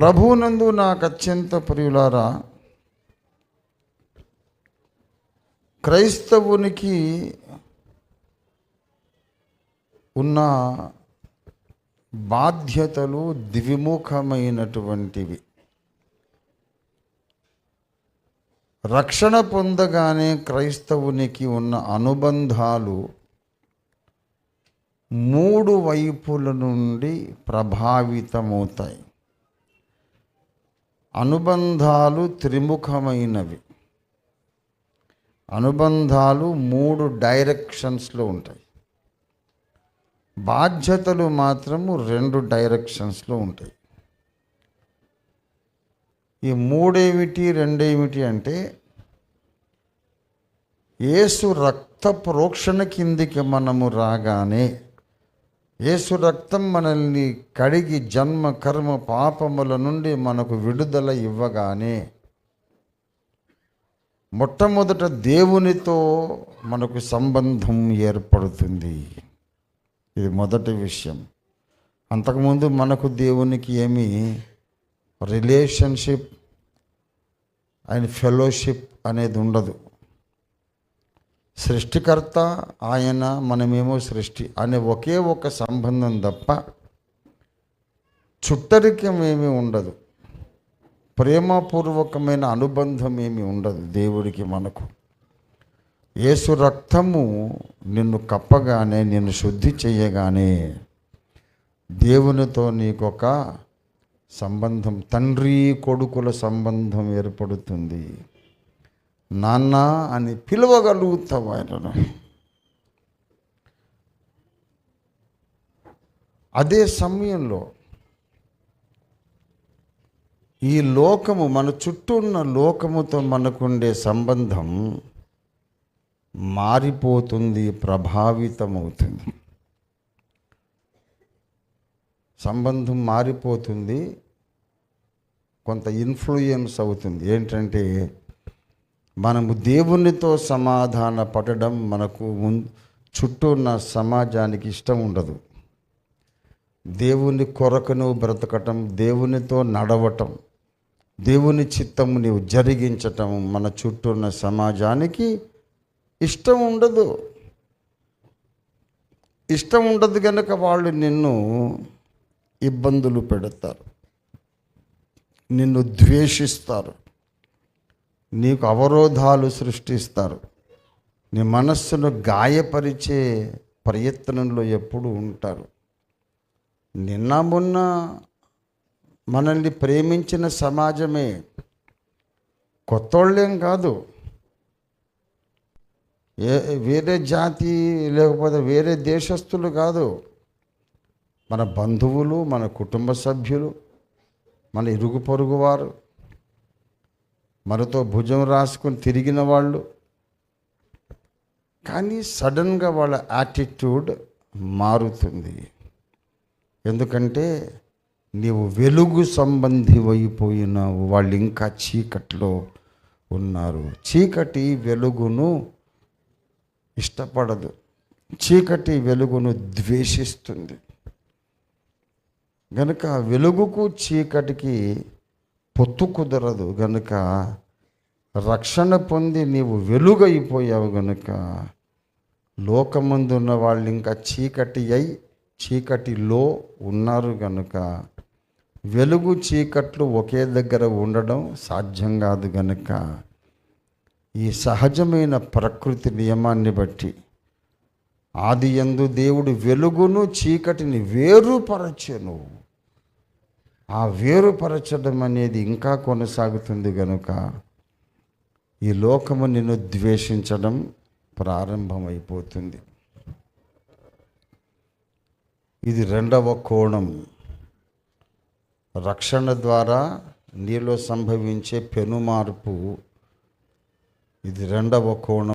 ప్రభునందు నాకు అత్యంత ప్రియులారా క్రైస్తవునికి ఉన్న బాధ్యతలు ద్విముఖమైనటువంటివి. రక్షణ పొందగానే క్రైస్తవునికి ఉన్న అనుబంధాలు మూడు వైపుల నుండి ప్రభావితమవుతాయి. అనుబంధాలు త్రిముఖమైనవి. అనుబంధాలు మూడు డైరెక్షన్స్లో ఉంటాయి. బాధ్యతలు మాత్రము రెండు డైరెక్షన్స్లో ఉంటాయి. ఈ మూడేమిటి రెండేమిటి అంటే ఏసు రక్త ప్రోక్షణ కిందికి మనము రాగానే యేసు రక్తం మనల్ని కడిగి జన్మ కర్మ పాపముల నుండి మనకు విడుదల ఇవ్వగానే మొట్టమొదట దేవునితో మనకు సంబంధం ఏర్పడుతుంది. ఇది మొదటి విషయం. అంతకుముందు మనకు దేవునికి ఏమి రిలేషన్షిప్ అండ్ ఫెలోషిప్ అనేది ఉండదు. సృష్టికర్త ఆయన మనమేమో సృష్టి అనే ఒకే ఒక సంబంధం తప్ప చుట్టరికం ఏమీ ఉండదు. ప్రేమపూర్వకమైన అనుబంధం ఏమీ ఉండదు దేవుడికి మనకు. యేసు రక్తము నిన్ను కప్పగానే నిన్ను శుద్ధి చేయగానే దేవునితో నీకొక సంబంధం తండ్రి కొడుకుల సంబంధం ఏర్పడుతుంది. నాన్న అని పిలవగలుగుతావు ఆయనను అదే సమయంలో ఈ లోకము మన చుట్టూ ఉన్న లోకముతో మనకుండే సంబంధం మారిపోతుంది ప్రభావితమవుతుంది. సంబంధం మారిపోతుంది కొంత ఇన్ఫ్లుయెన్స్ అవుతుంది. ఏంటంటే మనము దేవునితో సమాధాన పడడం మనకు చుట్టూ ఉన్న సమాజానికి ఇష్టం ఉండదు. దేవుని కొరకును బ్రతకటం దేవునితో నడవటం దేవుని చిత్తము నీవు జరిగించటం మన చుట్టూ ఉన్న సమాజానికి ఇష్టం ఉండదు. ఇష్టం ఉండదు కనుక వాళ్ళు నిన్ను ఇబ్బందులు పెడతారు. నిన్ను ద్వేషిస్తారు. నీకు అవరోధాలు సృష్టిస్తారు. నీ మనస్సును గాయపరిచే ప్రయత్నంలో ఎప్పుడు ఉంటారు. నిన్న మొన్న మనల్ని ప్రేమించిన సమాజమే కొత్తోళ్ళేం కాదు. ఏ వేరే జాతి లేకపోతే వేరే దేశస్తులు కాదు. మన బంధువులు మన కుటుంబ సభ్యులు మన ఇరుగు పొరుగు వారు మనతో భుజం రాసుకొని తిరిగిన వాళ్ళు. కానీ సడన్గా వాళ్ళ యాటిట్యూడ్ మారుతుంది. ఎందుకంటే నీవు వెలుగు సంబంధి అయిపోయినావు వాళ్ళు ఇంకా చీకట్లో ఉన్నారు. చీకటి వెలుగును ఇష్టపడదు. చీకటి వెలుగును ద్వేషిస్తుంది. కనుక వెలుగుకు చీకటికి పొత్తు కుదరదు గనుక రక్షణ పొంది నీవు వెలుగైపోయావు గనుక లోకమందున్న వాళ్ళు ఇంకా చీకటి అయి చీకటిలో ఉన్నారు గనుక వెలుగు చీకట్లు ఒకే దగ్గర ఉండడం సాధ్యం కాదు గనుక ఈ సహజమైన ప్రకృతి నియమాన్ని బట్టి ఆది యందు దేవుడు వెలుగును చీకటిని వేరుపరచెను. ఆ వేరుపరచడం అనేది ఇంకా కొనసాగుతుంది కనుక ఈ లోకము నిన్ను ద్వేషించడం ప్రారంభమైపోతుంది. ఇది రెండవ కోణం. రక్షణ ద్వారా నీలో సంభవించే పెనుమార్పు ఇది రెండవ కోణం.